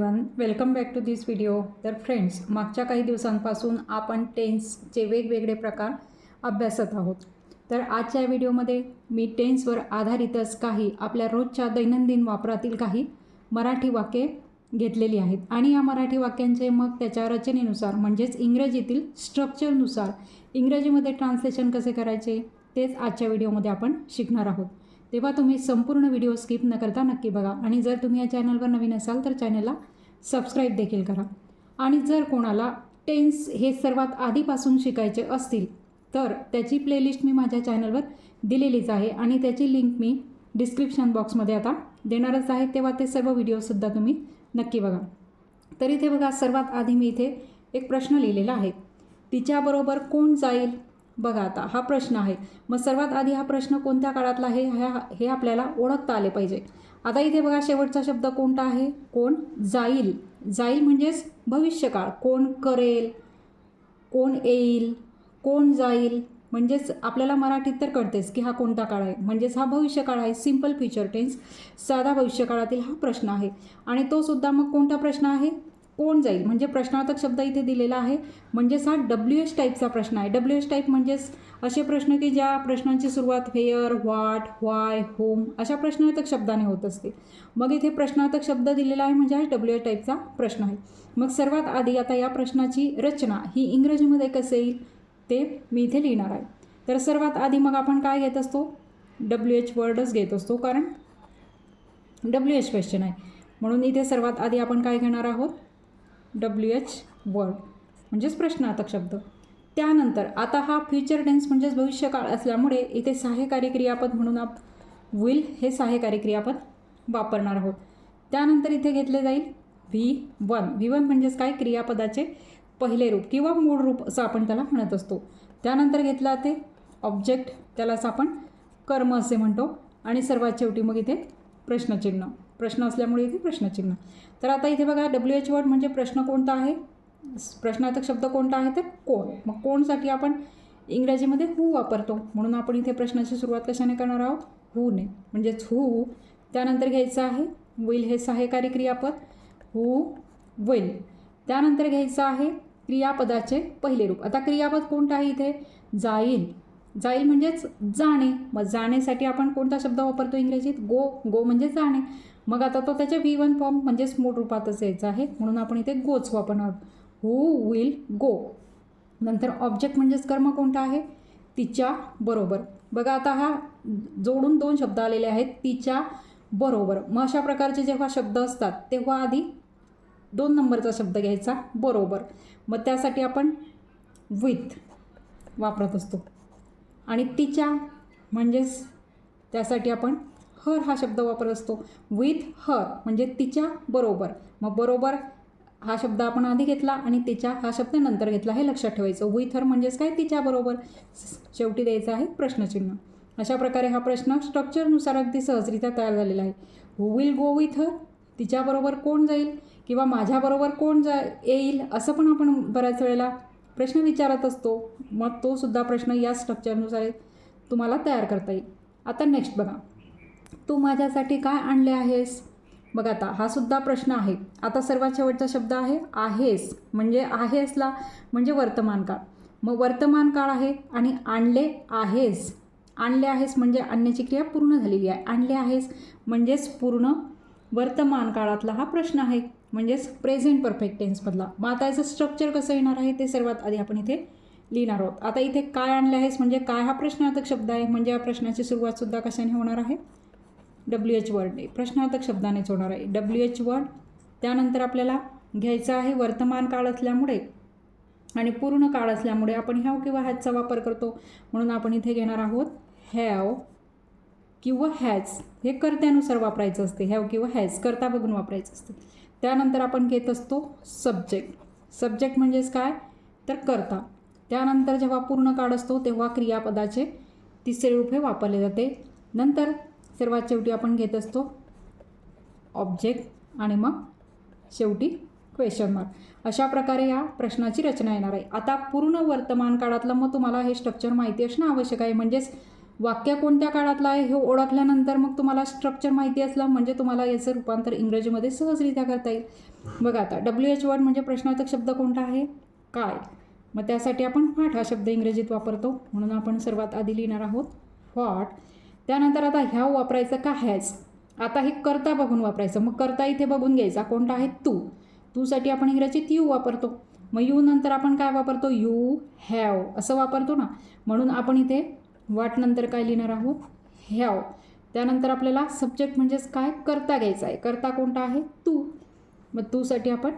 One welcome back to this video तर friends मागच्या काही दिवसांपासून आपण टेन्सचे वेगवेगळे प्रकार अभ्यासत आहोत. तर आजच्या व्हिडिओमध्ये मी टेन्सवर आधारितच काही आपल्या रोजच्या दैनंदिन वापरातील काही मराठी वाक्ये घेतलेली आहेत. आणि या मराठी वाक्यांचे मग त्याच्या रचनेनुसार म्हणजेच इंग्रजीतील स्ट्रक्चरनुसार इंग्रजीमध्ये ट्रान्सलेशन कसे करायचे तेच आजच्या व्हिडिओमध्ये आपण शिकणार आहोत. तेव्हा तुम्ही संपूर्ण व्हिडिओ स्किप न करता नक्की बघा. आणि जर तुम्ही या चॅनलवर नवीन असाल तर चॅनलला सबस्क्राईब देखील करा. आणि जर कोणाला टेन्स हे सर्वात आधीपासून शिकायचे असतील तर त्याची प्लेलिस्ट मी माझ्या चॅनलवर दिलेलीच आहे. आणि त्याची लिंक मी डिस्क्रिप्शन बॉक्समध्ये आता देणारच आहे. तेव्हा ते सर्व व्हिडिओसुद्धा तुम्ही नक्की बघा. तर इथे बघा सर्वात आधी मी इथे एक प्रश्न लिहिलेला आहे. तिच्याबरोबर कोण जाईल? बघा आता हा प्रश्न आहे. मग सर्वात आधी हा प्रश्न कोणत्या काळातला आहे? ह्या हे आपल्याला ओळखता आले पाहिजे. आता इथे बघा शेवटचा शब्द कोणता आहे? कोण? जाईल. जाईल म्हणजेच भविष्यकाळ. कोण करेल? कोण येईल? कोण जाईल? म्हणजेच आपल्याला मराठीत तर कळतेच की हा कोणता काळ आहे. म्हणजेच हा भविष्यकाळ आहे. सिंपल फ्युचर टेन्स साधा भविष्यकाळातील हा प्रश्न आहे. आणि तो सुद्धा मग कोणता प्रश्न आहे? कोण जाईल? म्हणजे प्रश्नार्थक शब्द इथे दिलेला आहे. म्हणजेच हा डब्ल्यू एच टाईपचा प्रश्न आहे. डब्ल्यू एच टाईप म्हणजेच असे प्रश्न की ज्या प्रश्नांची सुरुवात हेअर व्हॉट व्हाय होम अशा प्रश्नार्थक शब्दाने होत असते. मग इथे प्रश्नार्थक शब्द दिलेला आहे म्हणजे हा डब्ल्यू एच टाईपचा प्रश्न आहे. मग सर्वात आधी आता या प्रश्नाची रचना ही इंग्रजीमध्ये कसे येईल? ते मी इथे लिहिणार आहे. तर सर्वात आधी मग आपण काय घेत असतो? डब्ल्यू एच वर्डच घेत असतो. कारण डब्ल्यू एच क्वेश्चन आहे. म्हणून इथे सर्वात आधी आपण काय घेणार आहोत? डब्ल्यू एच वर्ड म्हणजेच प्रश्नार्थक शब्द. त्यानंतर आता हा फ्युचर टेन्स म्हणजेच भविष्यकाळ असल्यामुळे इथे सहाय्यकारी क्रियापद म्हणून आप विल हे सहाय्यकारी क्रियापद वापरणार आहोत. त्यानंतर इथे घेतले जाईल व्ही वन व्ही वन म्हणजेच काय? क्रियापदाचे पहिले रूप किंवा मूळ रूप असं आपण त्याला म्हणत असतो. त्यानंतर घेतला ते ऑब्जेक्ट त्यालाच आपण कर्म असे म्हणतो. आणि सर्वात शेवटी मग इथे प्रश्नचिन्ह. प्रश्न असल्यामुळे इथे प्रश्नचिन्ह. तर आता इथे बघा डब्ल्यू एच वर्ड म्हणजे प्रश्न कोणता आहे? प्रश्नार्थक शब्द कोणता आहे तर कोण. मग कोणसाठी आपण इंग्रजीमध्ये हू वापरतो? म्हणून आपण इथे प्रश्नाची सुरुवात कशाने करणार आहोत? हूने म्हणजेच हू त्यानंतर घ्यायचं आहे विल हे सहाय्यकारी क्रियापद. हू विल त्यानंतर घ्यायचं आहे क्रियापदाचे पहिले रूप. आता क्रियापद कोणतं आहे इथे? जाईल. जाईल म्हणजेच जाणे. मग जाण्यासाठी आपण कोणता शब्द वापरतो इंग्रजीत? गो. गो म्हणजे जाणे. मग आता तो त्याच्या व्ही वन फॉर्म म्हणजेच मूळ रूपातच यायचा आहे. म्हणून आपण इथे गोच वापरणार. हू विल गो नंतर ऑब्जेक्ट म्हणजेच कर्म कोणता आहे? तिच्या बरोबर. बघा आता हा जोडून दोन शब्द आलेले आहेत. तिच्या बरोबर. मग अशा प्रकारचे जेव्हा शब्द असतात तेव्हा आधी दोन नंबरचा शब्द घ्यायचा. बरोबर. मग त्यासाठी आपण विथ वापरत असतो. आणि तिच्या म्हणजेच त्यासाठी आपण हर हा शब्द वापरत असतो. विथ हर म्हणजे तिच्या बरोबर. मग बरोबर हा शब्द आपण आधी घेतला आणि तिच्या हा शब्द नंतर घेतला हे लक्षात ठेवायचं. विथ हर म्हणजेच काय? तिच्याबरोबर शेवटी द्यायचं आहे प्रश्नचिन्ह. अशा प्रकारे हा प्रश्न स्ट्रक्चरनुसार अगदी सहजरित्या तयार झालेला आहे. हु विल गो विथ हर तिच्याबरोबर कोण जाईल? किंवा माझ्याबरोबर कोण जा येईल? असं पण आपण बऱ्याच वेळेला प्रश्न विचारत असतो मग तो सुद्धा प्रश्न या स्ट्रक्चरनुसार तुम्हाला तयार करता येईल. आता नेक्स्ट बघा. तू माझ्यासाठी काय आणले आहेस? बघा आता हा सुद्धा प्रश्न आहे. आता सर्वात शेवटचा शब्द आहे आहेस. म्हणजे आहेसला म्हणजे वर्तमान काळ. मग वर्तमान काळ आहे आणि आणले आहेस. आणले आहेस म्हणजे आणण्याची क्रिया पूर्ण झालेली आहे. आणले आहेस म्हणजेच पूर्ण वर्तमान काळातला हा प्रश्न आहे. म्हणजेच प्रेझेंट परफेक्ट टेन्समधला मग आता याचं स्ट्रक्चर कसं येणार आहे? ते सर्वात आधी आपण इथे लिहिणार आहोत. आता इथे काय आणले आहेस? म्हणजे काय हा प्रश्नार्थक शब्द आहे? म्हणजे या प्रश्नाची सुरुवातसुद्धा कशाने होणार आहे? डब्ल्यू एच वर्डने प्रश्नार्थक शब्दानेच होणार आहे. डब्ल्यू एच वर्ड त्यानंतर आपल्याला घ्यायचं आहे वर्तमान काळ असल्यामुळे आणि पूर्ण काळ असल्यामुळे आपण हॅव किंवा हॅजचा वापर करतो. म्हणून आपण इथे घेणार आहोत हॅव किंवा हॅज हे कर्त्यानुसार वापरायचं असते. हॅव किंवा हॅज करता बघून वापरायचं असते. त्यानंतर आपण घेत असतो सब्जेक्ट सब्जेक्ट म्हणजेच काय? तर करता. त्यानंतर जेव्हा पूर्ण काळ असतो तेव्हा क्रियापदाचे तिसरे रूप हे वापरले जाते. नंतर सर्वात शेवटी आपण घेत असतो ऑब्जेक्ट आणि मग शेवटी क्वेश्चन मार्क अशा प्रकारे या प्रश्नाची रचना येणार आहे. आता पूर्ण वर्तमान काळातलं मग तुम्हाला हे स्ट्रक्चर माहिती असणं आवश्यक आहे. म्हणजेच वाक्य कोणत्या काळातलं आहे हे ओळखल्यानंतर मग तुम्हाला स्ट्रक्चर माहिती असलं म्हणजे तुम्हाला याचं रूपांतर इंग्रजीमध्ये सहजरित्या करता येईल. बघा आता डब्ल्यू एच वर्ड म्हणजे प्रश्नार्थक शब्द कोणता आहे? काय? मग त्यासाठी आपण व्हॉट हा शब्द इंग्रजीत वापरतो. म्हणून आपण सर्वात आधी लिहिणार आहोत व्हॉट त्यानंतर आता ह्या वापरायचं का हॅज आता हे करता बघून वापरायचं. मग करता इथे बघून घ्यायचा. कोणता आहे? तू. तूसाठी आपण इंग्रजीत यू वापरतो. मग यू नंतर आपण काय वापरतो? यू हॅव असं वापरतो ना. म्हणून आपण इथे वाट नंतर काय लिहिणार आहोत? ह्याव. त्यानंतर आपल्याला सब्जेक्ट म्हणजेच काय? करता घ्यायचा आहे. करता कोणता आहे? तू. मग तूसाठी आपण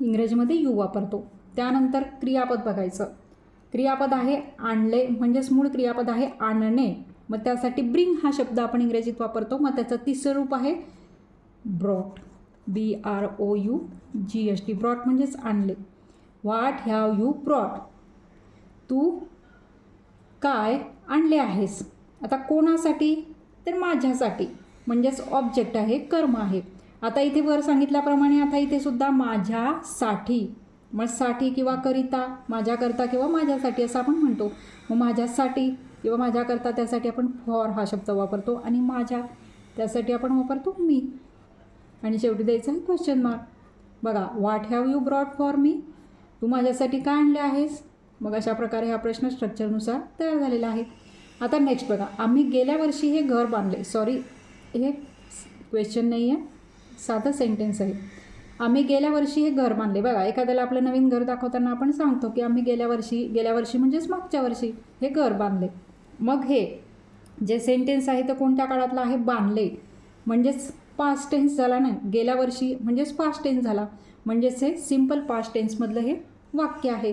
इंग्रजीमध्ये यू वापरतो. त्यानंतर क्रियापद बघायचं. क्रियापद आहे आणले म्हणजेच मूळ क्रियापद आहे आणणे. मग त्यासाठी ब्रिंग हा शब्द आपण इंग्रजीत वापरतो. मग त्याचं तिसरं रूप आहे brought B R O U G S T brought म्हणजेच आणले. वाट हॅव यू ब्रॉट तू काय आणले आहेस? आता कोणासाठी? तर माझ्यासाठी. म्हणजेच ऑब्जेक्ट आहे कर्म आहे. आता इथे वर सांगितल्याप्रमाणे आता इथे सुद्धा माझ्यासाठी. मग साठी किंवा करिता माझ्याकरता किंवा माझ्यासाठी असं आपण म्हणतो. मग माझ्यासाठी किंवा माझ्याकरता त्यासाठी आपण फॉर हा शब्द वापरतो आणि माझ्या त्यासाठी आपण वापरतो मी. आणि शेवटी द्यायचं आहे क्वेश्चन मार्क बघा what have you brought for me तू माझ्यासाठी काय आणले आहेस? मग अशा प्रकारे हा प्रश्न स्ट्रक्चरनुसार तयार झालेला आहे. आता नेक्स्ट बघा आम्ही गेल्या वर्षी हे घर बांधले. सॉरी हे क्वेश्चन नाही आहे साधं सेंटेन्स आहे. आम्ही गेल्या वर्षी हे घर बांधले. बघा एखाद्याला आपलं नवीन घर दाखवताना आपण सांगतो की आम्ही गेल्या वर्षी गेल्या वर्षी म्हणजेच मागच्या वर्षी हे घर बांधले. मग हे जे सेंटेन्स आहे तर कोणत्या काळातलं आहे? बांधले. म्हणजेच पास्ट टेन्स झाला ना गेल्या वर्षी म्हणजेच पास्ट टेन्स झाला. म्हणजेच हे सिंपल पास्ट टेन्समधलं हे वाक्य आहे.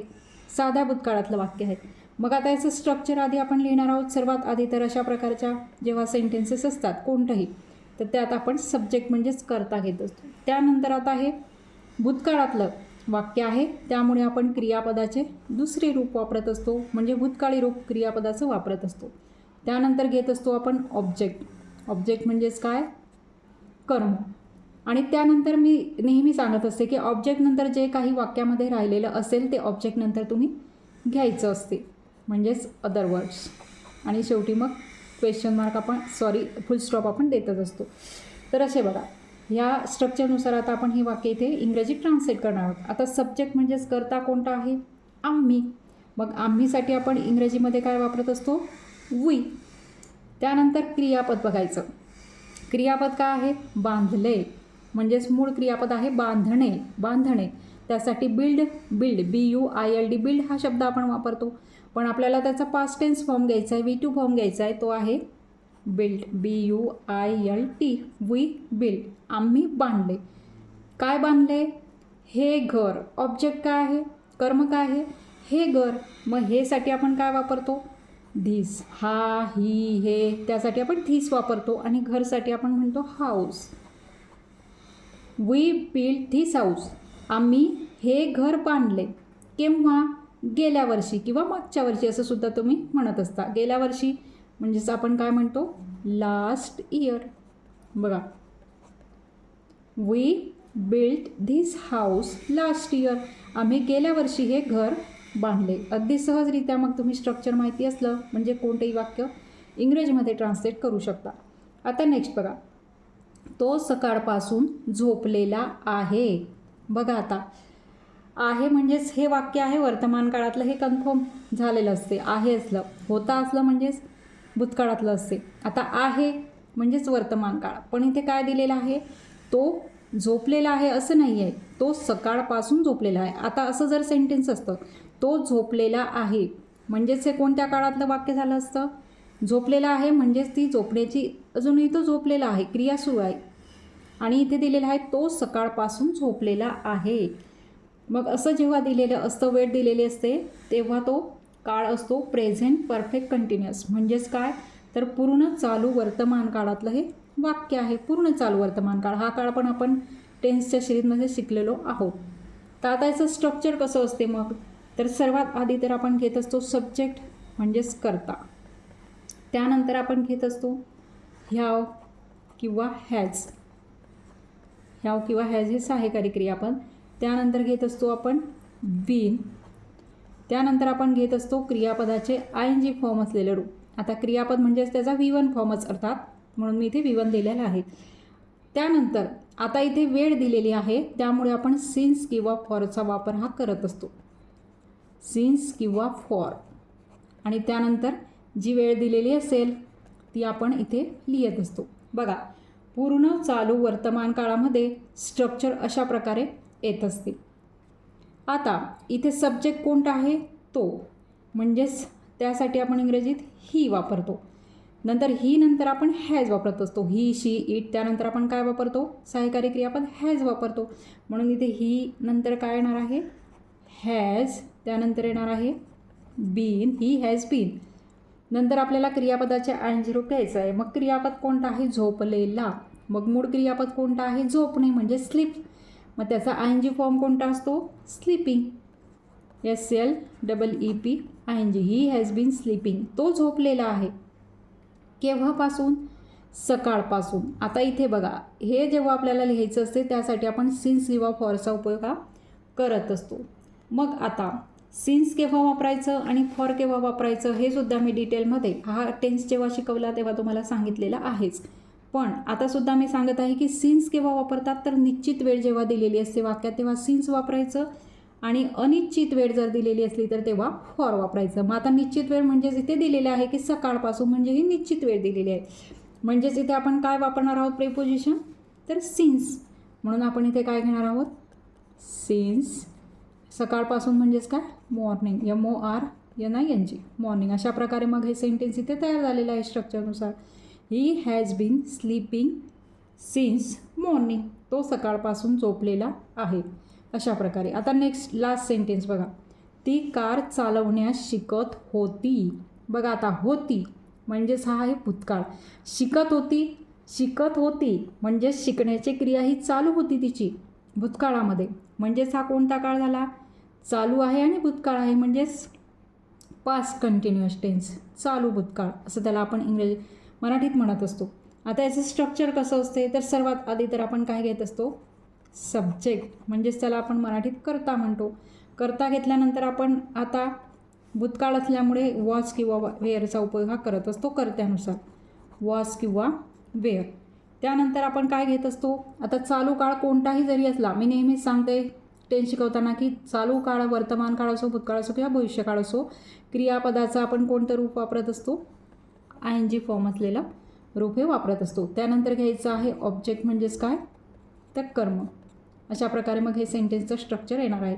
साध्या भूतकाळातलं वाक्य आहे. मग आता याचं स्ट्रक्चर आधी आपण लिहिणार आहोत. सर्वात आधी तर अशा प्रकारच्या जेव्हा सेंटेन्सेस असतात कोणतंही तर त्यात आपण सब्जेक्ट म्हणजेच करता घेत असतो. त्यानंतर आता हे भूतकाळातलं वाक्य आहे. त्यामुळे आपण क्रियापदाचे दुसरे रूप वापरत असतो. म्हणजे भूतकाळी रूप क्रियापदाचं वापरत असतो. त्यानंतर घेत असतो आपण ऑब्जेक्ट ऑब्जेक्ट म्हणजेच काय? कर्म. आणि त्यानंतर मी नेहमी सांगत असते की ऑब्जेक्टनंतर जे काही वाक्यामध्ये राहिलेलं असेल ते ऑब्जेक्टनंतर तुम्ही घ्यायचं असते. म्हणजेच अदर वर्ड्स आणि शेवटी मग क्वेश्चन मार्क आपण सॉरी फुल स्टॉप आपण देतच असतो. तर असे बघा या स्ट्रक्चरनुसार आता आपण हे वाक्य इथे इंग्रजी ट्रान्सलेट करणार आहोत. आता सब्जेक्ट म्हणजेच करता कोणता आहे? आम्ही. मग आम्हीसाठी आपण इंग्रजीमध्ये काय वापरत असतो? वी त्यानंतर क्रियापद बघायचं. क्रियापद काय आहे? बांधले. म्हणजेच मूळ क्रियापद आहे बांधणे बांधणे. त्यासाठी build build B U I L D build हा शब्द आपण वापरतो. पण आपल्याला त्याचा पास्ट टेन्स फॉर्म घ्यायचा आहे वी टू फॉर्म घ्यायचा आहे तो आहे built B U I L T we built आम्ही बांधले. काय बांधले? हे घर. ऑब्जेक्ट काय आहे? कर्म काय आहे? हे घर. मग हेसाठी आपण काय वापरतो? धिस हा ही हे. त्यासाठी आपण धीस वापरतो आणि घरसाठी आपण म्हणतो house we build this house. आम्ही हे घर बांधले. केव्हा? गेल्या वर्षी किंवा मागच्या वर्षी असं सुद्धा तुम्ही म्हणत असता. गेल्या वर्षी म्हणजेच आपण काय म्हणतो? Last year. बघा. We built this house last year. आम्ही गेल्या वर्षी हे घर बांधले. अगदी सहजरित्या मग तुम्ही स्ट्रक्चर माहिती असलं. म्हणजे कोणतंही वाक्य इंग्रजीमध्ये ट्रान्सलेट करू शकता. आता नेक्स्ट बघा. तो सकाळपासून झोपलेला आहे. बघा आता. आहे म्हणजेच हे वाक्य आहे वर्तमान काळातलं हे कन्फर्म झालेलं असते. आहे असलं होता असलं म्हणजेच भूतकाळातलं असते. आता आहे म्हणजेच वर्तमान काळ. पण इथे काय दिलेलं आहे? तो झोपलेला आहे असं नाही आहे तो सकाळपासून झोपलेला आहे. आता असं जर सेंटेन्स असतं तो झोपलेला आहे. म्हणजेच हे कोणत्या काळातलं वाक्य झालं असतं? झोपलेला आहे म्हणजेच ती झोपण्याची अजूनही तो झोपलेला आहे क्रिया सुरू आहे. आणि इथे दिलेला आहे तो सकाळपासून झोपलेला आहे. मग असं जेव्हा दिलेलं असतं वेळ दिलेली असते तेव्हा तो काळ असतो प्रेझेंट परफेक्ट कंटिन्युअस म्हणजेच काय? तर पूर्ण चालू वर्तमान काळातलं हे वाक्य आहे पूर्ण चालू वर्तमान काळ. हा काळ पण आपण टेन्सच्या सिरीजमध्ये शिकलेलो आहोत. तर आता याचं स्ट्रक्चर कसं असते मग? तर सर्वात आधी तर आपण घेत असतो सब्जेक्ट म्हणजेच करता. त्यानंतर आपण घेत असतो ह्याव किंवा हॅज. ह्याव किंवा हॅज हे सहाय्यकारी क्रियापद त्यानंतर घेत असतो आपण विन त्यानंतर आपण घेत असतो क्रियापदाचे आय एन जी फॉर्म असलेलं रूप आता क्रियापद म्हणजेच त्याचा व्ही वन फॉर्मच अर्थात म्हणून मी इथे व्ही वन दिलेला आहे. त्यानंतर आता इथे वेळ दिलेली आहे त्यामुळे आपण सिन्स किंवा फॉरचा वापर हा करत असतो. सिन्स किंवा फॉर आणि त्यानंतर जी वेळ दिलेली असेल ती आपण इथे लिहित असतो. बघा पूर्ण चालू वर्तमान काळामध्ये स्ट्रक्चर अशा प्रकारे येत असते. आता इथे सब्जेक्ट कोणता आहे? तो. म्हणजेच त्यासाठी आपण इंग्रजीत ही वापरतो. नंतर ही नंतर आपण हॅज वापरत असतो. ही शी इट त्यानंतर आपण काय वापरतो? सहायकारी क्रियापद हॅज वापरतो. म्हणून इथे ही नंतर काय येणार आहे? हॅज त्यानंतर येणार आहे बीन ही हॅज बीन नंतर आपल्याला क्रियापदाचे आय झिरो घ्यायचं आहे. मग क्रियापद कोणता आहे? झोपलेला. मग मूळ क्रियापद कोणता आहे? झोपणे म्हणजे स्लीप. मग त्याचा आय एन जी फॉर्म कोणता असतो? Sleeping. S L double E P I N G he has been sleeping तो झोपलेला आहे. केव्हापासून? सकाळपासून. आता इथे बघा. हे जेव्हा आपल्याला लिहायचं असते त्यासाठी आपण सिन्स किंवा फॉरचा उपयोग हा करत असतो. मग आता सिन्स केव्हा वापरायचं आणि फॉर केव्हा वापरायचं हे सुद्धा मी डिटेलमध्ये हा टेन्स जेव्हा शिकवला तेव्हा तुम्हाला सांगितलेला आहेच. पण आता सुद्धा मी सांगत आहे की सिन्स केव्हा वापरतात तर निश्चित वेळ जेव्हा दिलेली असते वाक्यात तेव्हा सिन्स वापरायचं आणि अनिश्चित वेळ जर दिलेली असली तर तेव्हा फॉर वापरायचं. मग आता निश्चित वेळ म्हणजेच इथे दिलेले आहे की सकाळपासून म्हणजे ही निश्चित वेळ दिलेली आहे. म्हणजेच इथे आपण काय वापरणार आहोत प्रेपोजिशन तर सिन्स म्हणून आपण इथे काय घेणार आहोत? सिन्स सकाळपासून म्हणजेच काय? Morning M O R N I N G morning अशा प्रकारे मग हे सेंटेन्स इथे तयार झालेलं आहे स्ट्रक्चरनुसार he has been sleeping since morning तो सकाळपासून झोपलेला आहे. अशा प्रकारे. आता नेक्स्ट लास्ट सेंटेन्स बघा. ती कार चालवण्यास शिकत होती. बघा आता होती. म्हणजेच हा आहे भूतकाळ. शिकत होती शिकत होती. म्हणजेच शिकण्याची क्रिया ही चालू होती तिची. भूतकाळामध्ये. म्हणजेच हा कोणता काळ झाला? चालू आहे आणि भूतकाळ आहे म्हणजेच पास्ट कंटिन्युअस टेन्स चालू भूतकाळ असं त्याला आपण इंग्रजी मराठीत म्हणत असतो. आता याचं स्ट्रक्चर कसं असते तर सर्वात आधी तर आपण काय घेत असतो? सब्जेक्ट म्हणजेच त्याला आपण मराठीत करता म्हणतो. करता घेतल्यानंतर आपण आता भूतकाळ असल्यामुळे वॉच किंवा वेअरचा उपयोग हा करत असतो कर्त्यानुसार. वॉच किंवा वेअर त्यानंतर आपण काय घेत असतो? आता चालू काळ कोणताही जरी असला मी नेहमीच सांगते टेन शिकवताना की चालू काळ वर्तमान काळ असो भूतकाळ असो किंवा भविष्यकाळ असो क्रियापदाचं आपण कोणतं रूप वापरत असतो? आय एन जी फॉर्म असलेलं रूप हे वापरत असतो. त्यानंतर घ्यायचं आहे ऑब्जेक्ट म्हणजेच काय? तर कर्म. अशा प्रकारे मग हे सेंटेन्सचं स्ट्रक्चर येणार आहे.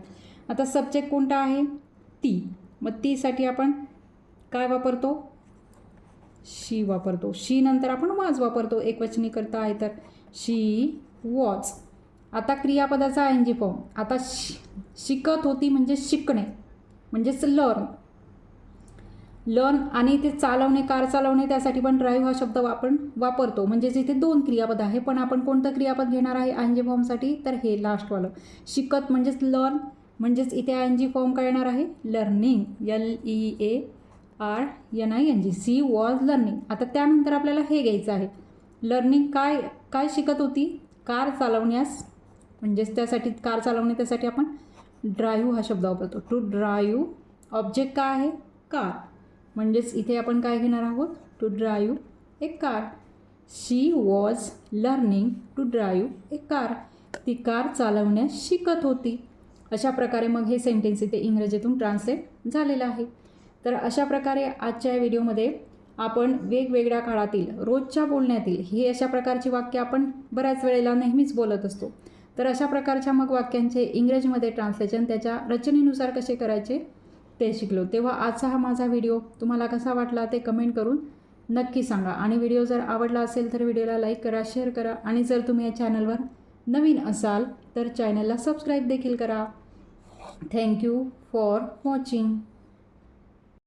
आता सब्जेक्ट कोणता आहे? ती. मग तीसाठी आपण काय वापरतो? शी वापरतो. शी नंतर आपण वाज वापरतो. एकवचनी करता आहे तर. शी वॉच आता क्रियापदाचा आय एन जी फॉर्म आता शि शिकत होती म्हणजे शिकणे म्हणजेच लर्न लर्न आणि ते चालवणे कार चालवणे त्यासाठी पण ड्राईव्ह हा शब्द आपण वापरतो. म्हणजेच इथे दोन क्रियापद आहे. पण आपण कोणतं क्रियापद घेणार आहे? आय एन जी फॉर्मसाठी तर हे लास्टवालं शिकत म्हणजेच लर्न म्हणजेच इथे आय एन जी फॉर्म काय येणार आहे? Learning L E A R N I N G she was learning आता त्यानंतर आपल्याला हे घ्यायचं आहे. लर्निंग काय काय शिकत होती? कार चालवण्यास म्हणजेच त्यासाठी कार चालवणे त्यासाठी आपण ड्राईव्ह हा शब्द वापरतो. टू ड्राईव्ह ऑब्जेक्ट काय आहे? कार म्हणजेच इथे आपण काय घेणार आहोत? To drive a car she was learning to drive a car ती कार चालवण्यास शिकत होती. अशा प्रकारे मग हे सेंटेन्स इथे इंग्रजीतून ट्रान्सलेट झालेलं आहे. तर अशा प्रकारे आजच्या व्हिडिओमध्ये आपण वेगवेगळ्या काळातील रोजच्या बोलण्यातील ही अशा प्रकारची वाक्य आपण बऱ्याच वेळेला नेहमीच बोलत असतो. तर अशा प्रकारच्या मग वाक्यांचे इंग्रजीमध्ये ट्रान्सलेशन त्याच्या रचनेनुसार कसे करायचे ते शिकलो. तेव्हा आजचा हा माझा व्हिडिओ तुम्हाला कसा वाटला ते कमेंट करून नक्की सांगा. आणि व्हिडिओ जर आवडला असेल तर व्हिडिओला लाईक करा शेअर करा. आणि जर तुम्ही या चॅनलवर नवीन असाल तर चॅनलला सबस्क्राईब देखील करा. Thank you for watching